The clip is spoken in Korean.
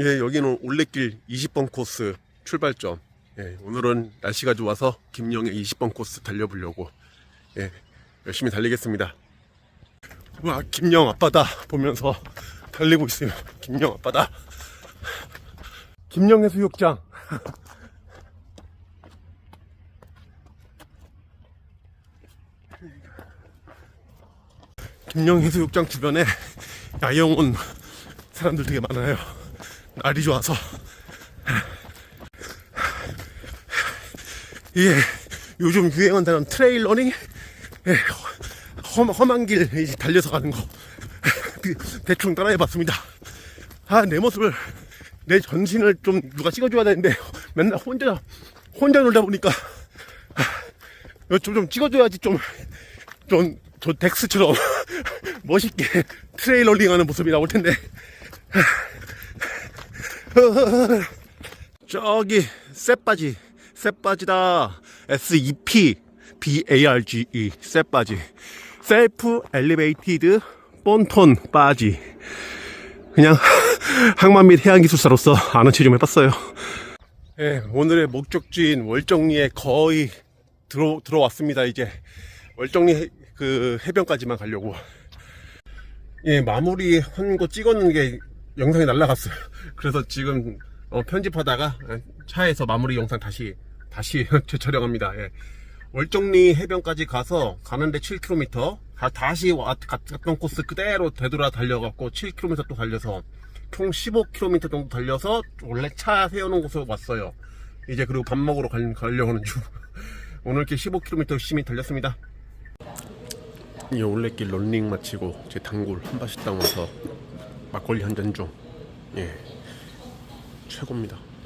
예, 여기는 올레길 20번 코스 출발점. 예, 오늘은 날씨가 좋아서 김영의 20번 코스 달려보려고 예, 열심히 달리겠습니다. 와, 김영 아빠다 보면서 달리고 있어요. 김영 아빠다. 김영 해수욕장. 김영 해수욕장 주변에 야영 온 사람들 되게 많아요. 날이 좋아서. 이게 요즘 유행한다는 트레일 러닝? 예, 험, 험한 길 달려서 가는 거. 대충 따라해 봤습니다. 아, 내 모습을, 내 전신을 좀 누가 찍어줘야 되는데, 맨날 혼자, 혼자 놀다 보니까, 아, 좀, 좀 찍어줘야지 좀, 좀, 저 덱스처럼 멋있게 트레일러링 하는 모습이 나올 텐데. 저기 쌔바지 쌔바지다. S2P B-A-R-G-E 쌔바지. 셀프 엘리베이티드 본톤 바지. 그냥 항만 및 해양기술사로서 아는 체좀 해봤어요. 예, 오늘의 목적지인 월정리에 거의 들어, 들어왔습니다 이제. 월정리 해- 그 해변까지만 가려고. 예, 마무리 한 거 찍었는 게 영상이 날라갔어요. 그래서 지금 어, 편집하다가 차에서 마무리 영상 다시 다시 재촬영합니다. 예. 월정리 해변까지 가서 가는데 7km 다, 갔- 갔던 코스 그대로 되돌아 달려갖고 7km 또 달려서 총 15km 정도 달려서 원래 차 세워놓은 곳으로 왔어요. 이제 그리고 밥 먹으러 갈, 가려고 하는 중. 오늘 이렇게 15km 열심히 달렸습니다. 이 올레길 런닝 마치고 제 단골 한바식당 와서 막걸리 한 잔 중. 예. 최고입니다.